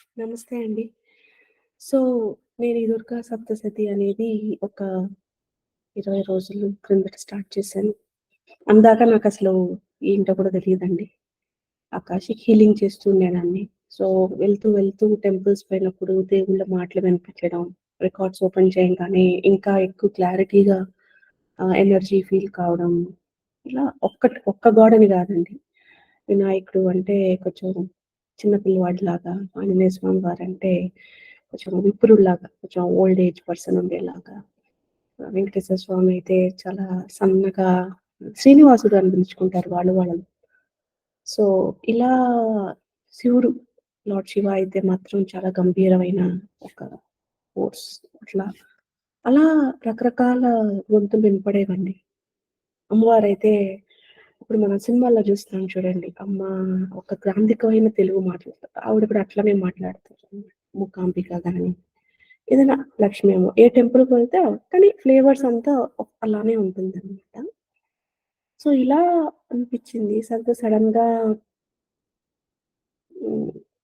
నమస్తే అండి. సో, నేను ఈ దుర్గా సప్తశతి అనేది ఒక 20 రోజులు క్రిందట స్టార్ట్ చేశాను. అందాక అసలు ఏంటో కూడా తెలియదండి ఆకాశకి హీలింగ్ చేస్తూ ఉండేదాన్ని. సో, వెళ్తూ వెళ్తూ టెంపుల్స్ పోయినప్పుడు దేవుళ్ళ మాటలు వినిపించడం, రికార్డ్స్ ఓపెన్ చేయంగానే ఇంకా ఎక్కువ క్లారిటీగా ఎనర్జీ ఫీల్ కావడం. ఇలా ఒక్కటి ఒక్క గోడని కాదండి వినాయకుడు అంటే కొంచెం చిన్న పిల్లవాడిలాగా, ఆంజనేయ స్వామి వారు అంటే కొంచెం విప్రుడులాగా, కొంచెం ఓల్డ్ ఏజ్ పర్సన్ ఉండేలాగా, వెంకటేశ్వర స్వామి అయితే చాలా సన్నగా శ్రీనివాసుడు అని పిలుచుకుంటారు వాళ్ళు వాళ్ళని. సో, ఇలా శివుడు లార్డ్ శివ అయితే మాత్రం చాలా గంభీరమైన ఒక ఫోర్స్ అట్లా. అలా రకరకాల గొంతులు వినపడేవండి. అమ్మవారైతే ఇప్పుడు మన సినిమాల్లో చూస్తున్నాం చూడండి. అమ్మ ఒక గ్రాంధికమైన తెలుగు మాట్లాడతారు. ఆవిడ కూడా అట్లానే మాట్లాడతారు. ముఖాంబిక గాని, ఏదైనా లక్ష్మీ ఏమో ఏ టెంపుల్‌కి వెళ్తే కానీ ఫ్లేవర్స్ అంతా అలానే అలానే ఉంటుందనమాట. సో, ఇలా అనిపిచ్చింది. సడన్గా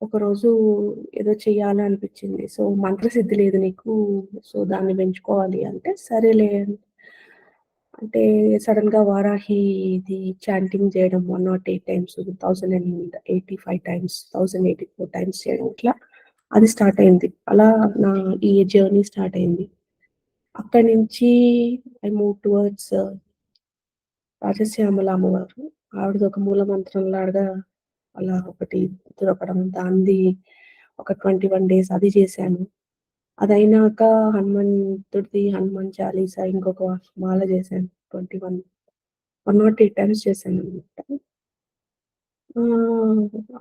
ఒకరోజు ఏదో చెయ్యాలి అనిపించింది సో, మంత్రసిద్ధి లేదు నీకు. సో, దాన్ని పెంచుకోవాలి అంటే, సరేలే అంటే సడన్గా వారాహి ఇది చాంటింగ్ చేయడం 108 టైమ్స్, 1085 టైమ్స్, 1084 టైమ్స్ చేయడం ఇట్లా అది స్టార్ట్ అయింది. అలా నా ఈ జర్నీ స్టార్ట్ అయింది. అక్కడి నుంచి ఐ మూవ్ టువర్డ్స్ రాజశ్యామల అమ్మవారు. ఆవిడదొక మూల మంత్రంలాగా అలా ఒకటి దొరకడం. దాన్ని ఒక 21 డేస్ అది చేశాను. అదైనాక హనుమంతుడిది హనుమాన్ చాలీసా ఇంకొక మాల చేశాను. 21 108 టైమ్స్ చేశాను అనమాట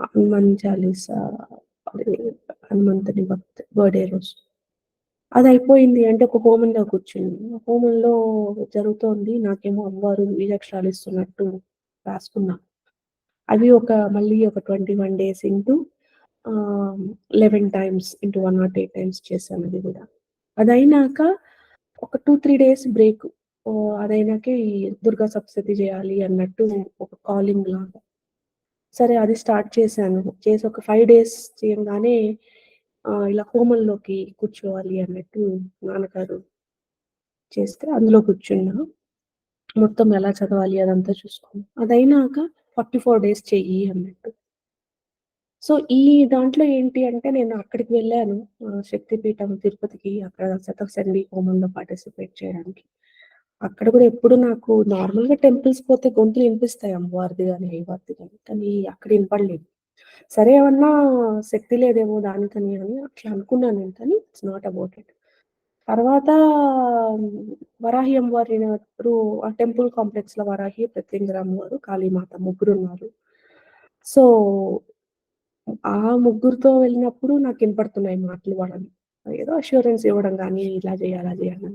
హనుమాన్ చాలీసా హనుమంతుని భక్తి బర్త్‌డే రోజు. అది అయిపోయింది అంటే ఒక హోమంలో కూర్చుంది హోమంలో జరుగుతోంది. నాకేమో అమ్మవారు బీజాక్షరాలు ఇస్తున్నట్టు రాసుకున్నా. అవి ఒక మళ్ళీ ఒక 21 days into eleven times into 108 times చేశాను అది కూడా అదైనాక ఒక 2, 3 డేస్ బ్రేక్. అదైనాకే ఈ దుర్గా సప్తతి చేయాలి అన్నట్టు ఒక కాలింగ్ లాగా. సరే అది స్టార్ట్ చేశాను. చేసి ఒక ఫైవ్ డేస్ చేయగానే ఇలా హోమంలోకి కూర్చోవాలి అన్నట్టు నాన్నగారు చేస్తే అందులో కూర్చున్నా. మొత్తం ఎలా చదవాలి అదంతా చూసుకున్నాం అదైనాక ఫార్టీ ఫోర్ డేస్ చెయ్యి అన్నట్టు. సో, ఈ దాంట్లో ఏంటి అంటే నేను అక్కడికి వెళ్ళాను. శక్తిపీఠం తిరుపతికి అక్కడ శతచండీ హోమంలో పార్టిసిపేట్ చేయడానికి. అక్కడ కూడా ఎప్పుడు నాకు నార్మల్‌గా టెంపుల్స్ పోతే గొంతులు వినిపిస్తాయి అమ్మవారిది కానీ అయ్యవారిది కానీ కానీ అక్కడ వినపడలేదు సరే ఏమన్నా శక్తి లేదేమో దానికని అని అట్లా అనుకున్నాను నేను. కానీ ఇట్స్ నాట్ అబౌట్ ఇట్. తర్వాత వరాహి అమ్మవారి ఆ టెంపుల్ కాంప్లెక్స్లో వరాహి, ప్రత్యంగిర అమ్మవారు, కాళీమాత ముగ్గురు ఉన్నారు సో, ఆ ముగ్గురితో వెళ్ళినప్పుడు నాకు ఇనపడుతున్నాయి మాటలు వాళ్ళని ఏదో అష్యూరెన్స్ ఇవ్వడం కానీ ఇలా చేయాలి అలా చేయి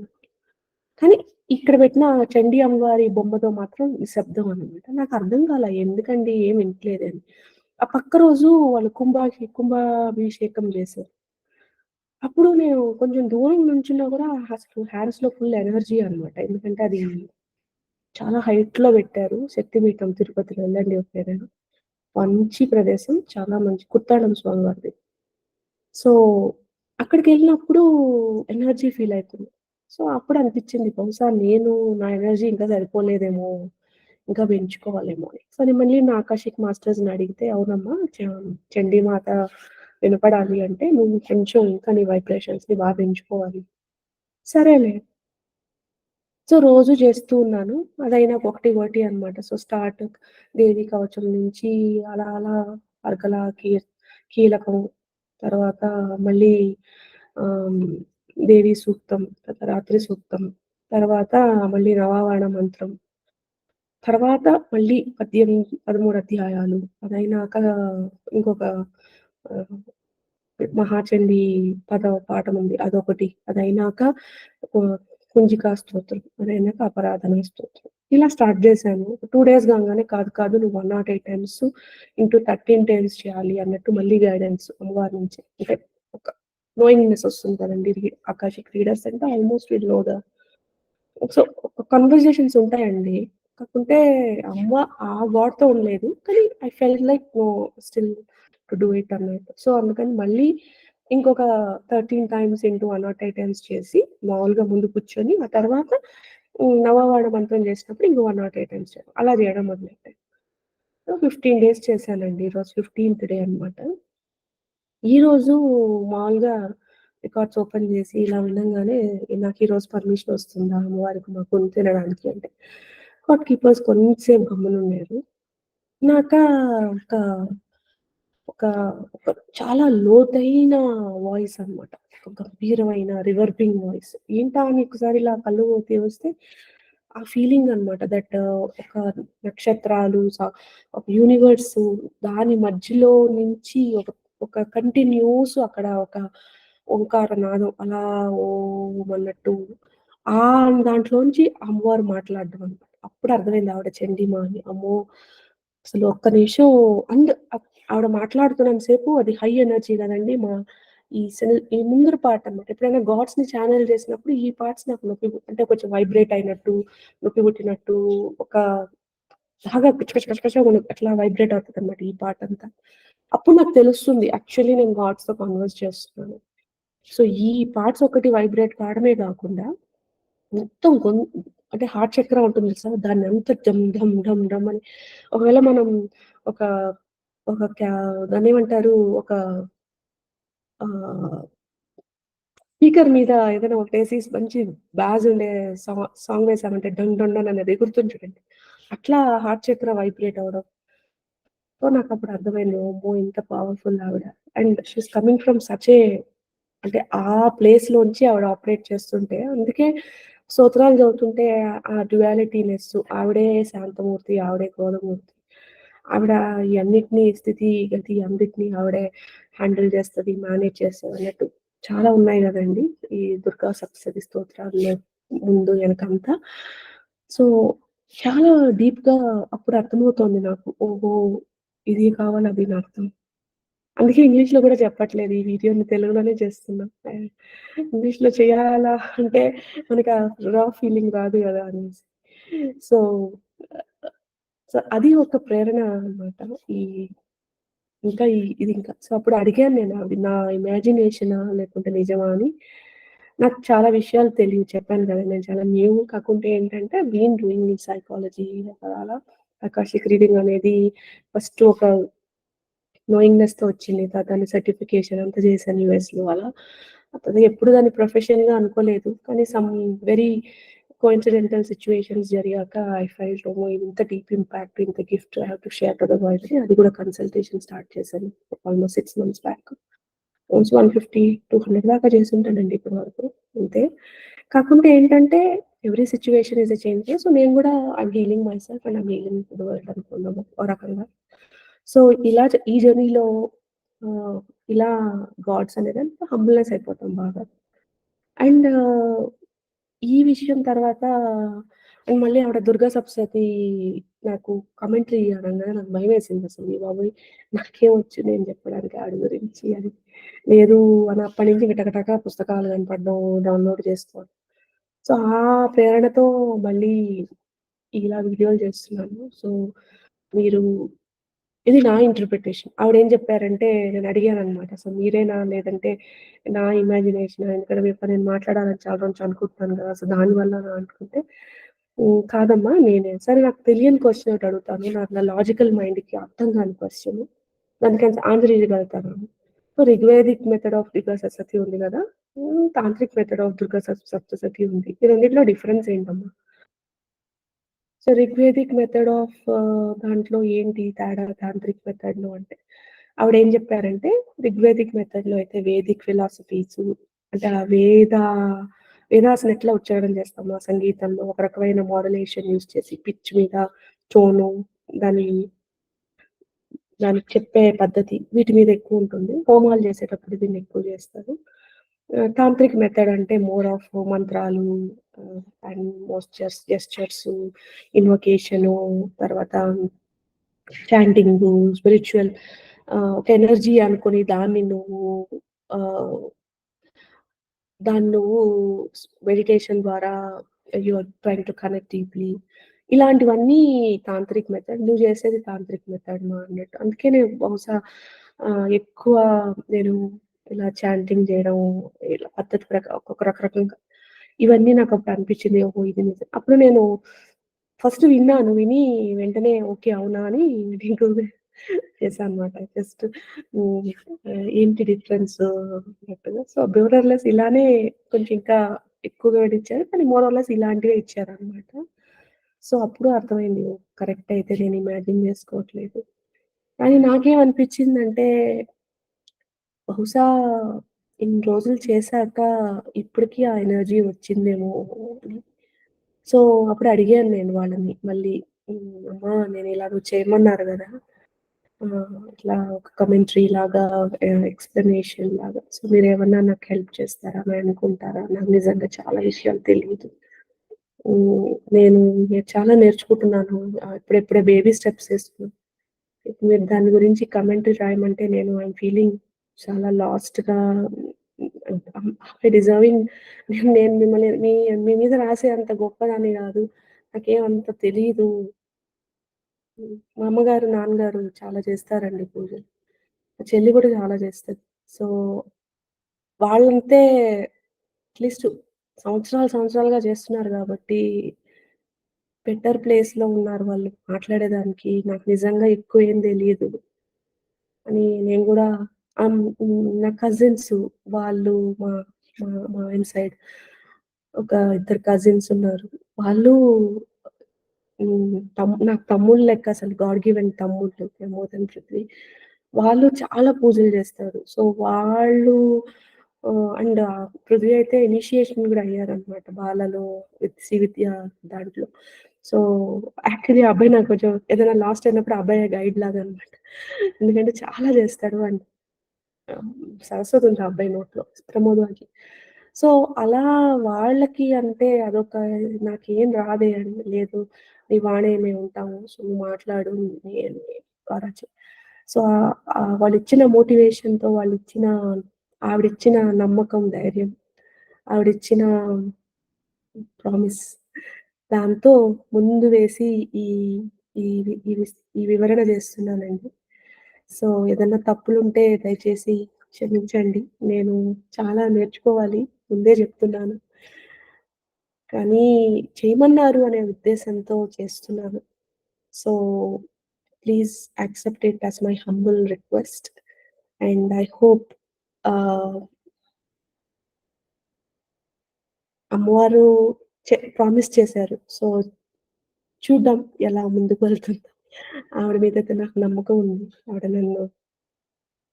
కానీ ఇక్కడ పెట్టిన చండీ అమ్మవారి బొమ్మతో మాత్రం నిశ్శబ్దం అనమాట. నాకు అర్థం కాల ఎందుకండి ఏమి వినట్లేదని. ఆ పక్క రోజు వాళ్ళు కుంభాషి కుంభాభిషేకం చేశారు. అప్పుడు నేను కొంచెం దూరం నుంచున్నా కూడా అసలు హ్యాండ్స్‌లో ఫుల్ ఎనర్జీ అనమాట. ఎందుకంటే అది చాలా హైట్లో పెట్టారు. శక్తిపీఠం తిరుపతిలో వెళ్ళండి ఎప్పుడైనా. మంచి ప్రదేశం. చాలా మంచి కుత్తాళం స్వామివారిది. సో, అక్కడికి వెళ్ళినప్పుడు ఎనర్జీ ఫీల్ అవుతుంది సో, అప్పుడు అనిపించింది బహుశా నేను నా ఎనర్జీ ఇంకా సరిపోలేదేమో, ఇంకా పెంచుకోవాలేమో అని. సో, నేను మళ్ళీ నా ఆకాశిక్ మాస్టర్స్‌ని అడిగితే అవునమ్మా చ చండీమాత వినపడాలి అంటే నువ్వు కొంచెం ఇంకా నీ వైబ్రేషన్స్‌ని బాగా పెంచుకోవాలి. సరేలే. సో, రోజు చేస్తూ ఉన్నాను. అదైనా ఒకటి ఒకటి అనమాట. సో, స్టార్ట్ దేవి కవచం నుంచి అలా అలా అర్గల కీ కీలకం, తర్వాత మళ్ళీ దేవి సూక్తం, తర్వాత రాత్రి సూక్తం, తర్వాత మళ్ళీ నవావరణ మంత్రం. తర్వాత మళ్ళీ 18, 13 అధ్యాయాలు. అదైనాక ఇంకొక మహాచండి మహాచండీ పద పాఠం ఉంది. అదొకటి. అదైనాక కుంజికా స్తోత్రం. అదయినాక అపరాధన స్తోత్రం. ఇలా స్టార్ట్ చేశాను. టూ డేస్ కాగానే కాదు కాదు నువ్వు 108 టైమ్స్ ఇంటూ 13 టైమ్స్ చేయాలి అన్నట్టు మళ్ళీ గైడెన్స్ అమ్మవారి నుంచి. అంటే ఒక నోయింగ్‌నెస్ వస్తుంది కదండి ఆకాశిక్ రీడర్స్ అంటే almost will know the so, conversations ఉంటాయండి. కాకుంటే అమ్మ ఆ గాడ్‌తో ఉండలేదు. కానీ I felt like no still to do it అన్నట్టు. సో, అందుకని మళ్ళీ ఇంకొక 13 టైమ్స్ ఇంటూ 108 టైమ్స్ చేసి మామూలుగా ముందు కూర్చొని ఆ తర్వాత నవవాడ మంత్రం చేసినప్పుడు ఇంకో 108 టైమ్స్ చేయడం. అలా చేయడం మొదలెట్టాను. సో, 15 డేస్ చేశానండి. ఈరోజు 15థ్ డే అనమాట. ఈరోజు మామూలుగా రికార్డ్స్ ఓపెన్ చేసి ఇలా వినంగానే నాకు ఈరోజు పర్మిషన్ వస్తుందా అమ్మవారికి మాకు తినడానికి అంటే కాట్ కీపర్స్ కొంతసేపు గమ్మునున్నారు. నాకా ఒక ఒక ఒక చాలా లోతైన వాయిస్ అనమాట. ఒక గంభీరమైన రివర్బింగ్ వాయిస్. ఏంటా అని ఒకసారి ఇలా కళ్ళు తెరిస్తే ఆ ఫీలింగ్ అనమాట. దట్ ఒక నక్షత్రాలు ఒక యూనివర్స్ దాని మధ్యలో నుంచి ఒక ఒక కంటిన్యూస్ అక్కడ ఒక ఓంకార నాదం అలా ఓం అన్నట్టు ఆ దాంట్లోంచి అమ్మవారు మాట్లాడడం అనమాట. అప్పుడు అర్థమైంది ఆవిడ చండీమా అని. అమ్మో! అసలు ఒక్క నిమిషం అండ్ ఆవిడ మాట్లాడుతున్నంత సేపు అది హై ఎనర్జీ కదండీ! మా ఈ ఈ ముందర పార్ట్ అనమాట. ఎప్పుడైనా గాడ్స్ని ఛానల్ చేసినప్పుడు ఈ పార్ట్స్ నాకు నొప్పి అంటే కొంచెం వైబ్రేట్ అయినట్టు, నొప్పి పుట్టినట్టు ఒక బాగా కచ్చకచ్చకచ్చగా అట్లా వైబ్రేట్ అవుతుంది అనమాట ఈ పార్ట్ అంతా. అప్పుడు నాకు తెలుస్తుంది యాక్చువల్లీ నేను గాడ్స్తో కన్వర్స్ చేస్తున్నాను. సో, ఈ పార్ట్స్ ఒకటి వైబ్రేట్ కావడమే కాకుండా మొత్తం గొం అంటే హార్ట్ చక్ర ఉంటుంది సార్ దాన్ని అంత డమ్ డమ్ డమ్ డమ్ అని ఒకవేళ మనం ఒక ఒక దాన్ని ఏమంటారు ఒక స్పీకర్ మీద ఏదైనా ఒకటేసి మంచి బాజ్ ఉండే సాంగ్ సాంగ్ వేసామంటే డన్ డన్ అనేది ఎగురుతుంది చూడండి. అట్లా హార్ట్ చక్ర వైబ్రేట్ అవ్వడం. సో, నాకప్పుడు అర్థమైంది. ఓమో ఇంత పవర్‌ఫుల్ ఆవిడ. And she's coming from such a అంటే ఆ ప్లేస్ లోంచి ఆవిడ ఆపరేట్ చేస్తుంటే అందుకే స్తోత్రాలు చదువుతుంటే ఆ డ్యువాలిటీనెస్ ఆవిడే శాంతమూర్తి, ఆవిడే క్రోధమూర్తి. ఆవిడ ఈ అన్నిటినీ స్థితి, గతి అన్నిటినీ ఆవిడే హ్యాండిల్ చేస్తుంది మేనేజ్ చేస్తుంది అన్నట్టు చాలా ఉన్నాయి కదండి ఈ దుర్గా సప్తసతి స్తోత్రాలు ముందు వెనకంతా. సో, చాలా డీప్గా అప్పుడు అర్థమవుతోంది నాకు. ఓహో! ఇది కావాలి అది నా అర్థం. అందుకే ఇంగ్లీష్లో కూడా చెప్పట్లేదు. ఈ వీడియోని తెలుగులోనే చేస్తున్నా. ఇంగ్లీష్లో చేయాలా అంటే మనకి ఆ రా ఫీలింగ్ రాదు కదా అనేసి. సో, సో, అది ఒక ప్రేరణ అన్నమాట. ఈ ఇంకా ఈ ఇది ఇంకా సో, అప్పుడు అడిగాను నేను అది నా ఇమాజినేషనా లేకుంటే నిజమా అని. నాకు చాలా విషయాలు తెలియదు చెప్పాను కదా నేను చాలా న్యూ కాకుంటే ఏంటంటే బీన్ డూయింగ్ ఇన్ సైకాలజీ అలా ఆకాశిక్ రీడింగ్ అనేది ఫస్ట్ ఒక నోయింగ్‌నెస్‌తో వచ్చింది. దాని సర్టిఫికేషన్ అంతా చేశాను యూఎస్‌లో అలా. ఎప్పుడు దాన్ని ప్రొఫెషన్‌గా అనుకోలేదు. కానీ సమ్ వెరీ కోయిన్సిడెంటల్ సిచ్యువేషన్స్ జరిగాక ఐ ఫైల్ రోమో ఇంత డీప్ ఇంపాక్ట్, ఇంత gift I have to share to the world అది కూడా కన్సల్టేషన్ స్టార్ట్ చేశాను. Almost six months back. One fifty two hundred దాకా చేస్తుంటానండి ఇప్పటి వరకు. అంతే. కాకుండా ఏంటంటే every situation is a change. So, నేను కూడా I'm healing myself and I'm healing the world అనుకున్నాము ఓ రకంగా. సో, ఇలా ఈ జర్నీలో ఇలా గాడ్స్ అనేది హంబుల్‌నెస్ అయిపోతాం బాగా. అండ్ ఈ విషయం తర్వాత మళ్ళీ ఆవిడ దుర్గా సప్సతి నాకు కమెంటరీ అనంగానే నాకు భయమేసిందసలు. అయ్య బాబోయ్! నాకేమొచ్చు నేను చెప్పడానికి ఆడి గురించి అని. లేదు అని అప్పటి నుంచి ఇంక పుస్తకాలు కనపడడం, డౌన్‌లోడ్ చేసుకోవడం. సో, ఆ ప్రేరణతో మళ్ళీ ఇలా వీడియోలు చేస్తున్నాను. సో, మీరు ఇది నా ఇంటర్ప్రిటేషన్. ఆవిడేం చెప్పారంటే నేను అడిగాననమాట. అసలు మీరేనా? లేదంటే నా ఇమాజినేషన్ ఎందుకంటే మీతో నేను మాట్లాడాలని చాలా రోజు అనుకుంటున్నాను కదా! సో, దానివల్ల అనుకుంటే కాదమ్మా నేనే. సరే నాకు తెలియని క్వశ్చన్ ఒకటి అడుగుతాను. నాకు నా లాజికల్ మైండ్‌కి అర్థం కాని క్వశ్చన్ దానికి answer ఇవ్వగలుగుతాను so, Rigvedic method of Durga Saraswati ఉంది కదా! Tantric method of Durga Saptashati ఉంది. ఈ రెండింటిలో డిఫరెన్స్ ఏంటమ్మా? సో, రిగ్వేదిక్ మెథడ్ ఆఫ్ దాంట్లో ఏంటి తేడా తాంత్రిక్ మెథడ్‌లో అంటే, ఆవిడ ఏం చెప్పారంటే రిగ్వేదిక్ మెథడ్‌లో అయితే వేదిక్ ఫిలాసఫీస్ అంటే ఆ వేద వేదాసన ఎట్లా ఉచ్చారణ చేస్తాము ఆ సంగీతంలో ఒక రకమైన మోడలేషన్ యూజ్ చేసి పిచ్ మీద టోను దాని దానికి చెప్పే పద్ధతి వీటి మీద ఎక్కువ ఉంటుంది హోమాలు చేసేటప్పుడు దీన్ని ఎక్కువ చేస్తారు. తాంత్రిక్ మెథడ్ అంటే మోర్ ఆఫ్ మంత్రాలు అండ్ మోస్చర్స్, జెస్చర్స్ ఇన్వొకేషను తర్వాత చాంటింగ్ స్పిరిచువల్ ఒక ఎనర్జీ అనుకుని దాన్ని నువ్వు దాన్ని నువ్వు మెడిటేషన్ ద్వారా you are to connect deeply. ఇలాంటివన్నీ తాంత్రిక్ మెథడ్. నువ్వు చేసేది తాంత్రిక్ మెథడ్ మా అన్నట్టు. అందుకే నేను బహుశా ఎక్కువ నేను ఇలా చాంటింగ్ చేయడం ఇలా పద్ధతి ప్రకారం ఒక్కొక్క రకరకంగా ఇవన్నీ నాకు అప్పుడు అనిపించింది ఓహో! ఇది నిజం. అప్పుడు నేను ఫస్ట్ విన్నాను. విని వెంటనే ఓకే. అవునా! అని నీకు చేశాను అనమాట. జస్ట్ ఏంటి డిఫరెన్స్ అన్నట్టుగా. సో, బ్యూరర్‌లెస్ ఇలానే కొంచెం ఇంకా ఎక్కువగా ఇచ్చారు. కానీ మోరర్లెస్ ఇలాంటివే ఇచ్చారు ఇలాంటివే ఇచ్చారనమాట. సో, అప్పుడు అర్థమైంది. కరెక్ట్ అయితే నేను ఇమాజిన్ చేసుకోవట్లేదు కానీ నాకేమనిపించిందంటే బహుశా ఇన్ని రోజులు చేశాక ఇప్పటికి ఆ ఎనర్జీ వచ్చిందేమో అని. సో, అప్పుడు అడిగాను నేను వాళ్ళని మళ్ళీ. అమ్మా నేను నేనిలాగ చేయమన్నారు కదా ఇట్లా ఒక కమెంటరీ లాగా ఎక్స్ప్లెనేషన్ లాగా. సో, మీరు ఏమన్నా నాకు హెల్ప్ చేస్తారా? అని అనుకుంటారా? నాకు నిజంగా చాలా విషయాలు తెలియదు నేను చాలా నేర్చుకుంటున్నాను. ఇప్పుడెప్పుడే బేబీ స్టెప్స్ వేస్తున్నాను మీరు దాని గురించి కమెంట్ రాయమంటే నేను ఐ ఫీలింగ్ చాలా లాస్ట్‌గా ఐ డిజర్వింగ్. నేను మిమ్మల్ని మీ మీ మీద రాసే అంత గొప్పదాన్ని కాదు. నాకేం అంత మా అమ్మగారు, నాన్నగారు చాలా చేస్తారండి పూజలు. మా చెల్లి కూడా చాలా చేస్తుంది. సో, వాళ్ళంతే అట్‌లీస్ట్ సంవత్సరాలు, సంవత్సరాలుగా చేస్తున్నారు కాబట్టి బెటర్ ప్లేస్‌లో ఉన్నారు వాళ్ళు మాట్లాడేదానికి. నాకు నిజంగా ఎక్కువ ఏం తెలియదు అని నేను కూడా నా కజిన్స్ వాళ్ళు మా మా మా ఆయన సైడ్ ఒక ఇద్దరు కజిన్స్ ఉన్నారు. వాళ్ళు నాకు తమ్ముళ్ళు లెక్క అసలు గాడ్ గివెన్ తమ్ముళ్ళు మోదన్ పృథ్వీ. వాళ్ళు చాలా పూజలు చేస్తారు. సో, వాళ్ళు అండ్ పృథ్వీ అయితే ఇనిషియేషన్ కూడా అయ్యారనమాట బాలలో విత్ సి విద్య దాంట్లో. సో, యాక్చువల్లీ అబ్బాయి నాకు కొంచెం ఏదైనా లాస్ట్ అయినప్పుడు అబ్బాయి గైడ్ లాగా అనమాట. ఎందుకంటే చాలా చేస్తాడు అండ్ సరస్వతి ఉంది అబ్బాయి నోట్లో. ప్రమోదానికి సో, అలా వాళ్ళకి అంటే అదొక నాకేం రాదే అని లేదు. నీ వాడే మేముంటాము. సో, నువ్వు మాట్లాడు నేను కారాచి. సో, వాళ్ళు ఇచ్చిన మోటివేషన్‌తో వాళ్ళిచ్చిన ఆవిడిచ్చిన నమ్మకం, ధైర్యం, ఆవిడిచ్చిన ప్రామిస్ దాంతో ముందు వేసి ఈ ఈ వివరణ చేస్తున్నానండి. సో, ఏదైనా తప్పులుంటే దయచేసి క్షమించండి. నేను చాలా నేర్చుకోవాలి. ముందే చెప్తున్నాను. కానీ చేయమన్నారు అనే ఉద్దేశంతో చేస్తున్నాను. So, please accept it as my humble request and I hope అమ్మవారు ప్రామిస్ చేశారు. సో, చూద్దాం ఎలా ముందుకు వెళ్తుందో. ఆవిడ మీదైతే నాకు నమ్మకం ఉంది. ఆవిడ నన్ను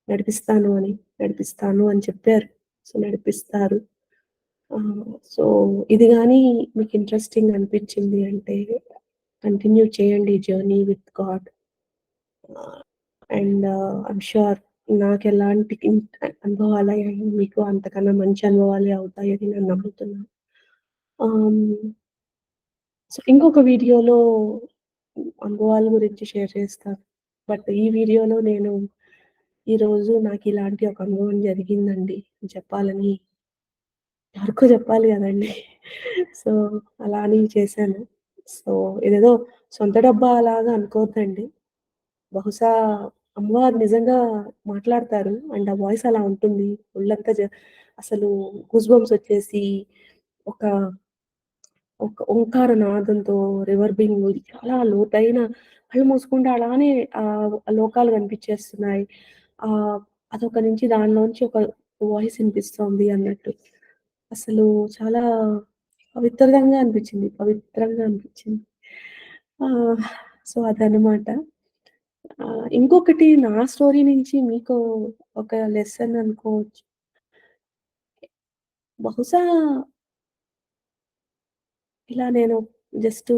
నడిపిస్తాను అని, నడిపిస్తాను అని చెప్పారు. సో, నడిపిస్తారు. సో, ఇది కానీ మీకు ఇంట్రెస్టింగ్ అనిపించింది అంటే కంటిన్యూ చేయండి journey with God. And and I'm sure నాకెలాంటి అనుభవాలు అయ్యాయి మీకు అంతకన్నా మంచి అనుభవాలే అవుతాయని నేను నమ్ముతున్నాను. సో, ఇంకొక వీడియోలో అనుభవాల గురించి షేర్ చేస్తాను. బట్ ఈ వీడియోలో నేను ఈరోజు నాకు ఇలాంటి ఒక అనుభవం జరిగిందండి చెప్పాలని ఎవరికో చెప్పాలి కదండి సో, అలా అని చేశాను. సో, ఇదేదో సొంత డబ్బా అలాగా అనుకోవద్దండి. బహుశా అమ్మవారు నిజంగా మాట్లాడతారు. అండ్ ఆ వాయిస్ అలా ఉంటుంది. ఒళ్ళంతా అసలు గూస్ బంప్స్ వచ్చేసి ఒక ఒక ఓంకార నాదంతో రివర్బింగ్ చాలా లోతైన కళ్ళు మూసుకుంటే అలానే ఆ లోకాలు కనిపించేస్తున్నాయి. ఆ అదొక నుంచి దానిలోంచి ఒక వాయిస్ వినిపిస్తోంది అన్నట్టు. అసలు చాలా పవిత్రంగా అనిపించింది. పవిత్రంగా అనిపించింది. ఆ సో, అదనమాట. ఇంకొకటి నా స్టోరీ నుంచి మీకు ఒక లెసన్ అనుకోవచ్చు. బహుశా ఇలా నేను జస్ట్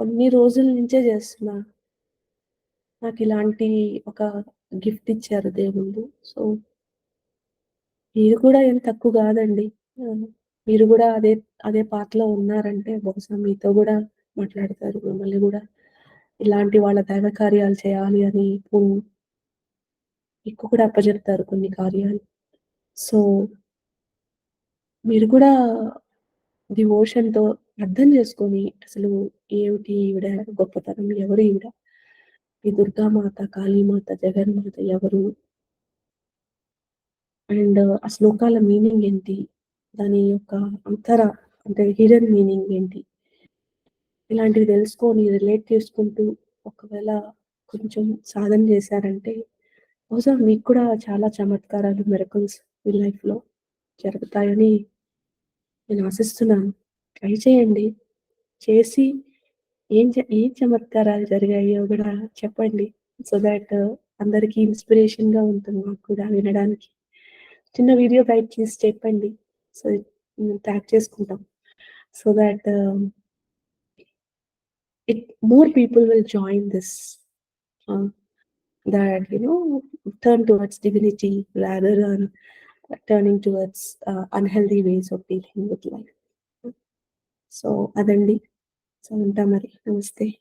కొన్ని రోజుల నుంచే చేస్తున్నా. నాకిలాంటి ఒక గిఫ్ట్ ఇచ్చారు దేవుళ్ళు. సో, మీరు కూడా ఏం తక్కువ కాదండి మీరు కూడా అదే అదే పాటలో ఉన్నారంటే బహుశా మీతో కూడా మాట్లాడతారు. మిమ్మల్ని కూడా ఇలాంటి వాళ్ళ దైవ కార్యాలు చేయాలి అని ఇప్పుడు మీకు కూడా అప్పచెప్తారు కొన్ని కార్యాలు. సో, మీరు కూడా డివోషన్‌తో అర్థం చేసుకొని అసలు ఏమిటి ఈవిడ గొప్పతనం? ఎవరు ఈవిడ? ఈ దుర్గామాత, కాళీమాత, జగన్మాత ఎవరు? అండ్ ఆ శ్లోకాల మీనింగ్ ఏంటి? దాని యొక్క అంతర అంటే హిడెన్ మీనింగ్ ఏంటి? ఇలాంటివి తెలుసుకొని రిలేట్ చేసుకుంటూ ఒకవేళ కొంచెం సాధన చేశారంటే బహుశా మీకు కూడా చాలా చమత్కారాలు, మెరకల్స్ మీ లైఫ్‌లో జరుగుతాయని నేను ఆశిస్తున్నాను. ట్రై చేయండి. చేసి ఏం ఏం చమత్కారాలు జరిగాయో కూడా చెప్పండి. సో థాట్ అందరికి ఇన్‌స్పిరేషన్‌గా ఉంటుంది మాకు కూడా వినడానికి. చిన్న వీడియో టైప్ చేసి చెప్పండి. So hmm. ట్యాగ్ చేసుకుంటాం. So that it more people will join this. Ah, thought you know turn towards divinity rather turning towards uh, unhealthy ways of dealing with life. So, Adandi, Savantamari, Namaste.